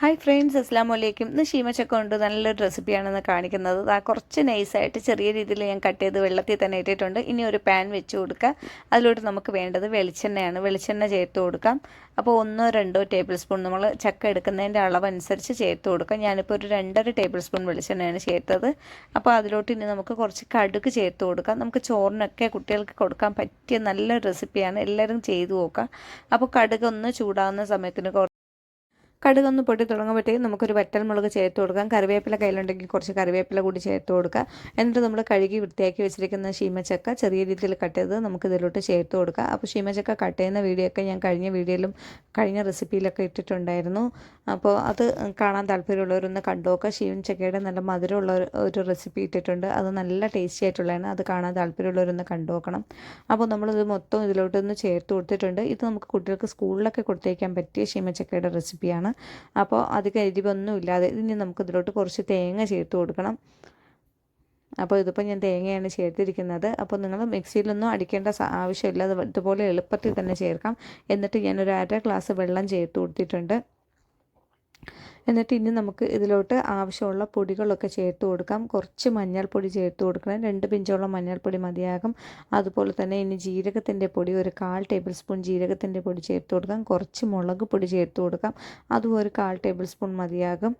Hi friends അസ്സാം വലൈക്കും ഇന്ന് ഷീമച്ചക്ക കൊണ്ട് നല്ലൊരു റെസിപ്പിയാണെന്ന് കാണിക്കുന്നത്. ആ കുറച്ച് നൈസായിട്ട് ചെറിയ രീതിയിൽ ഞാൻ കട്ട് ചെയ്ത് വെള്ളത്തിൽ തന്നെ ഇട്ടിട്ടുണ്ട്. ഇനി ഒരു പാൻ വെച്ച് കൊടുക്കുക അതിലോട്ട് നമുക്ക് വേണ്ടത് വെളിച്ചെണ്ണയാണ്. വെളിച്ചെണ്ണ ചേർത്ത് കൊടുക്കാം. അപ്പോൾ ഒന്നോ രണ്ടോ ടേബിൾ സ്പൂൺ നമ്മൾ ചക്ക എടുക്കുന്നതിന്റെ അളവനുസരിച്ച് ചേർത്ത് കൊടുക്കാം. ഞാനിപ്പോൾ ഒരു രണ്ടര ടേബിൾ സ്പൂൺ വെളിച്ചെണ്ണയാണ് ചേർത്തത്. അപ്പോൾ അതിലോട്ട് ഇനി നമുക്ക് കുറച്ച് കടുക് ചേർത്ത് കൊടുക്കാം. നമുക്ക് ചോറിനൊക്കെ കുട്ടികൾക്ക് കൊടുക്കാൻ പറ്റിയ നല്ല റെസിപ്പിയാണ്. എല്ലാവരും ചെയ്തു നോക്കാം. അപ്പോൾ കടുക് ഒന്ന് ചൂടാവുന്ന സമയത്തിന് കടുകൊന്ന് പൊട്ടി തുടങ്ങുമ്പോഴത്തേക്കും നമുക്കൊരു വറ്റൽമുളക് ചേർത്ത് കൊടുക്കാം. കറിവേപ്പില കയ്യിലുണ്ടെങ്കിൽ കുറച്ച് കറിവേപ്പില കൂടി ചേർത്ത് കൊടുക്കുക എന്നിട്ട് നമ്മൾ കഴുകി വൃത്തിയാക്കി വെച്ചിരിക്കുന്ന ശീമച്ചക്ക ചെറിയ രീതിയിൽ കട്ട് ചെയ്ത് നമുക്ക് ഇതിലോട്ട് ചേർത്ത് കൊടുക്കുക അപ്പോൾ ശീമച്ചക്ക കട്ട് ചെയ്യുന്ന വീഡിയോ ഒക്കെ ഞാൻ കഴിഞ്ഞ വീഡിയോയിലും കഴിഞ്ഞ റെസിപ്പിയിലൊക്കെ ഇട്ടിട്ടുണ്ടായിരുന്നു. അപ്പോൾ അത് കാണാൻ താല്പര്യമുള്ളവരൊന്ന് കണ്ടു നോക്കുക ശീമച്ചക്കയുടെ നല്ല മധുരമുള്ള ഒരു റെസിപ്പി ഇട്ടിട്ടുണ്ട്. അത് നല്ല ടേസ്റ്റി ആയിട്ടുള്ളതാണ്. അത് കാണാൻ താല്പര്യമുള്ളവരൊന്ന് കണ്ടു നോക്കണം. അപ്പോൾ നമ്മളിത് മൊത്തം ഇതിലോട്ടൊന്ന് ചേർത്ത് കൊടുത്തിട്ടുണ്ട്. ഇത് നമുക്ക് കുട്ടികൾക്ക് സ്കൂളിലൊക്കെ കൊടുത്തേക്കാൻ പറ്റിയ ശീമച്ചക്കയുടെ റെസിപ്പിയാണ് അപ്പോൾ അത് കരിവൊന്നും ഇല്ലാതെ ഇനി നമുക്ക് ഇതിലോട്ട് കുറച്ച് തേങ്ങ ചേർത്ത് കൊടുക്കണം. അപ്പോൾ ഇതിപ്പോൾ ഞാൻ തേങ്ങയാണ് ചേർത്തിരിക്കുന്നത്. അപ്പോൾ നിങ്ങൾ മിക്സിയിലൊന്നും അടിക്കേണ്ട ആവശ്യമില്ല. ഇതുപോലെ എളുപ്പത്തിൽ തന്നെ ചേർക്കാം. എന്നിട്ട് ഞാനൊരു അര ഗ്ലാസ് വെള്ളം ചേർത്ത് കൊടുത്തിട്ടുണ്ട്. എന്നിട്ട് ഇനി നമുക്ക് ഇതിലോട്ട് ആവശ്യമുള്ള പൊടികളൊക്കെ ചേർത്ത് കൊടുക്കാം. കുറച്ച് മഞ്ഞൾപ്പൊടി ചേർത്ത് കൊടുക്കണം. രണ്ട് പിഞ്ചോളം മഞ്ഞൾപ്പൊടി മതിയാകും. അതുപോലെ തന്നെ ഇനി ജീരകത്തിന്റെ പൊടി ഒരു കാൽ ടേബിൾ സ്പൂൺ ജീരകത്തിന്റെ പൊടി ചേർത്ത് കൊടുക്കാം. കുറച്ച് മുളക് പൊടി ചേർത്ത് കൊടുക്കാം. അതും ഒരു കാൽ ടേബിൾ സ്പൂൺ മതിയാകും.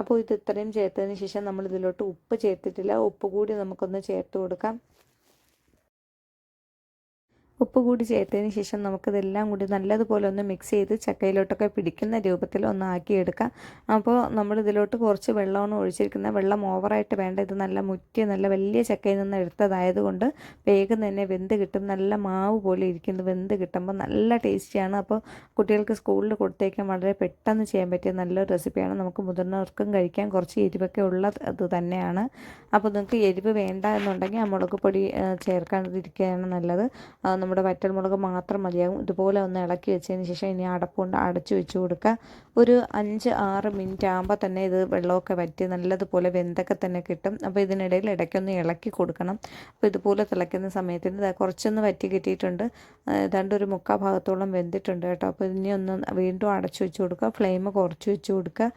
അപ്പോൾ ഇത് ഇത്രയും ചേർത്തതിന് ശേഷം നമ്മൾ ഇതിലോട്ട് ഉപ്പ് ചേർത്തിട്ടില്ല. ഉപ്പ് കൂടി നമുക്കൊന്ന് ചേർത്ത് കൊടുക്കാം. ഉപ്പ് കൂടി ചേർത്തതിന് ശേഷം നമുക്കിതെല്ലാം കൂടി നല്ലതുപോലെ ഒന്ന് മിക്സ് ചെയ്ത് ചക്കയിലോട്ടൊക്കെ പിടിക്കുന്ന രൂപത്തിൽ ഒന്ന് ആക്കിയെടുക്കാം. അപ്പോൾ നമ്മൾ ഇതിലോട്ട് കുറച്ച് വെള്ളമാണ് ഒഴിച്ചിരിക്കുന്നത്. വെള്ളം ഓവറായിട്ട് വേണ്ട ഇത് നല്ല മുറ്റി നല്ല വലിയ ചക്കയിൽ നിന്ന് എടുത്തതായതുകൊണ്ട് വേഗം തന്നെ വെന്ത് കിട്ടും. നല്ല മാവ് പോലെ ഇരിക്കുന്നത് വെന്ത് കിട്ടുമ്പോൾ നല്ല ടേസ്റ്റിയാണ് അപ്പോൾ കുട്ടികൾക്ക് സ്കൂളിൽ കൊടുത്തേക്കാൻ വളരെ പെട്ടെന്ന് ചെയ്യാൻ പറ്റിയ നല്ലൊരു റെസിപ്പിയാണ് നമുക്ക് മുതിർന്നവർക്കും കഴിക്കാൻ കുറച്ച് എരിവൊക്കെ ഉള്ള അത് തന്നെയാണ്. അപ്പോൾ നിങ്ങൾക്ക് എരിവ് വേണ്ട എന്നുണ്ടെങ്കിൽ ആ മുളക് പൊടി ചേർക്കാണ്ടിരിക്കുകയാണ് നല്ലത്. നമ്മുടെ വറ്റൽമുളക് മാത്രം മതിയാകും. ഇതുപോലെ ഒന്ന് ഇളക്കി വെച്ചതിന് ശേഷം ഇനി അടപ്പുകൊണ്ട് അടച്ചു വെച്ച് കൊടുക്കുക. ഒരു അഞ്ച് ആറ് മിനിറ്റ് ആകുമ്പോൾ തന്നെ ഇത് വെള്ളമൊക്കെ വറ്റി നല്ലതുപോലെ വെന്തൊക്കെ തന്നെ കിട്ടും. അപ്പോൾ ഇതിനിടയിൽ ഇടയ്ക്കൊന്ന് ഇളക്കി കൊടുക്കണം. അപ്പോൾ ഇതുപോലെ തിളയ്ക്കുന്ന സമയത്തിന് കുറച്ചൊന്ന് വറ്റി കിട്ടിയിട്ടുണ്ട്. ഏതാണ്ട് ഒരു മുക്കാ ഭാഗത്തോളം വെന്തിട്ടുണ്ട് കേട്ടോ. അപ്പോൾ ഇനി ഒന്ന് വീണ്ടും അടച്ചു വെച്ച് കൊടുക്കുക. ഫ്ലെയിം കുറച്ച് വെച്ച് കൊടുക്കുക.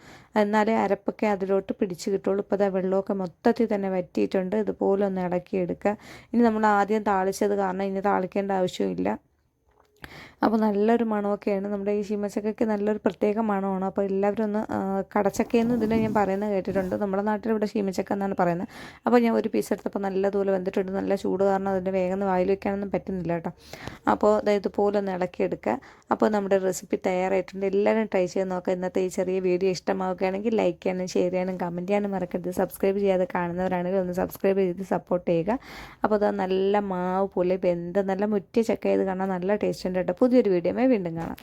എന്നാലേ അരപ്പൊക്കെ അതിലോട്ട് പിടിച്ച് കിട്ടുള്ളൂ. ഇപ്പോൾ അതാ വെള്ളമൊക്കെ മൊത്തത്തിൽ തന്നെ വറ്റിയിട്ടുണ്ട്. ഇതുപോലെ ഒന്ന് ഇളക്കിയെടുക്കുക ഇനി നമ്മൾ ആദ്യം താളിച്ചത് കാരണം ഇനി താളിക്കേണ്ട ആവശ്യമില്ല. അപ്പോൾ നല്ലൊരു മണമൊക്കെയാണ്. നമ്മുടെ ഈ ചീമച്ചക്കയ്ക്ക് നല്ലൊരു പ്രത്യേക മണമാണ്. അപ്പോൾ എല്ലാവരും ഒന്ന് കടച്ചക്കയെന്ന് ഇതിനെ ഞാൻ പറയുന്നത് കേട്ടിട്ടുണ്ട്. നമ്മുടെ നാട്ടിൽ ഇവിടെ ചീമച്ചക്ക എന്നാണ് പറയുന്നത്. അപ്പോൾ ഞാൻ ഒരു പീസ് എടുത്തപ്പോൾ നല്ലതുപോലെ വന്നിട്ടുണ്ട് നല്ല ചൂട് കാരണം അതിന്റെ വേഗം വായിൽ വയ്ക്കാനൊന്നും പറ്റുന്നില്ല കേട്ടോ. അപ്പോൾ ഇതുപോലെ ഒന്ന് ഇളക്കിയെടുക്കുക അപ്പോൾ നമ്മുടെ റെസിപ്പി തയ്യാറായിട്ടുണ്ട്. എല്ലാവരും ട്രൈ ചെയ്ത് നോക്കുക. ഇന്നത്തെ ഈ ചെറിയ വീഡിയോ ഇഷ്ടമാവുകയാണെങ്കിൽ ലൈക്ക് ചെയ്യാനും ഷെയർ ചെയ്യാനും കമന്റ് ചെയ്യാനും മറക്കരുത്. സബ്സ്ക്രൈബ് ചെയ്യാതെ കാണുന്നവരാണെങ്കിൽ ഒന്ന് സബ്സ്ക്രൈബ് ചെയ്ത് സപ്പോർട്ട് ചെയ്യുക. അപ്പോൾ അത് നല്ല മാവ് പോലെ ബന്ധം നല്ല മുറ്റിയ ചക്ക ചെയ്ത് കാണാൻ നല്ല ടേസ്റ്റ് ഉണ്ട് കേട്ടോ. പുതിയൊരു വീഡിയോമേ വീണ്ടും കാണാം.